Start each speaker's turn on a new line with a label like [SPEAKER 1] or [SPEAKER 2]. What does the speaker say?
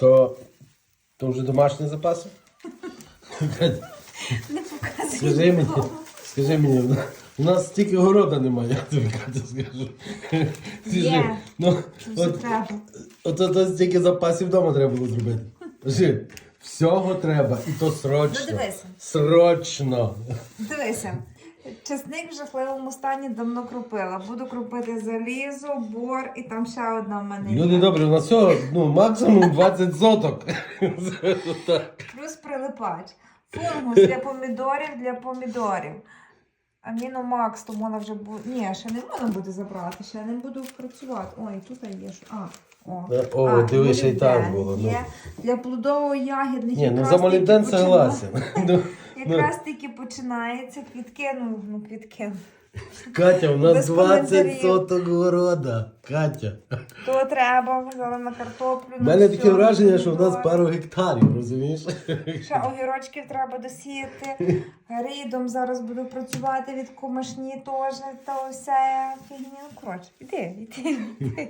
[SPEAKER 1] То, то вже домашні запаси?
[SPEAKER 2] Не показуй.
[SPEAKER 1] Скажи мені,
[SPEAKER 2] нікому.
[SPEAKER 1] скажи мені, у нас стільки города немає, я тобі Катя скажу.
[SPEAKER 2] Є.
[SPEAKER 1] Ну,
[SPEAKER 2] все
[SPEAKER 1] от,
[SPEAKER 2] треба.
[SPEAKER 1] от, от, от стільки запасів вдома треба було зробити. Скажи, всього треба, і то срочно.
[SPEAKER 2] Ну, дивися.
[SPEAKER 1] Срочно.
[SPEAKER 2] Дивися. Чесник в жахливому стані давно крупила. Буду крупити залізо, бор і там ще одна в мене. є.
[SPEAKER 1] Люди добрі, у нас всього ну, максимум 20 соток.
[SPEAKER 2] Плюс прилипач. Фунгус для помідорів, для помідорів. Аміномакс, то можна вже буде. Ні, ще не можна буде забрати, ще не буду працювати. Ой, тут є що. А, о.
[SPEAKER 1] Е, о,
[SPEAKER 2] а,
[SPEAKER 1] диви, ще й там
[SPEAKER 2] молібден
[SPEAKER 1] було, ну.
[SPEAKER 2] Є. Для плодово-ягідних
[SPEAKER 1] Ні, ну
[SPEAKER 2] якраз
[SPEAKER 1] за молібден
[SPEAKER 2] тільки
[SPEAKER 1] согласен. Ну,
[SPEAKER 2] почина- Якраз тільки починається квітки, ну, ну квітки.
[SPEAKER 1] Катя, у нас
[SPEAKER 2] Без
[SPEAKER 1] 20
[SPEAKER 2] коментарів.
[SPEAKER 1] соток города. Катя.
[SPEAKER 2] То треба, взяли на картоплю.
[SPEAKER 1] У мене таке враження, що в нас пару гектарів, розумієш?
[SPEAKER 2] Ще огірочків треба досіяти. Рідом зараз буду працювати від кумашні теж, то все фігня. Ну, коротше, іди, іди, іди.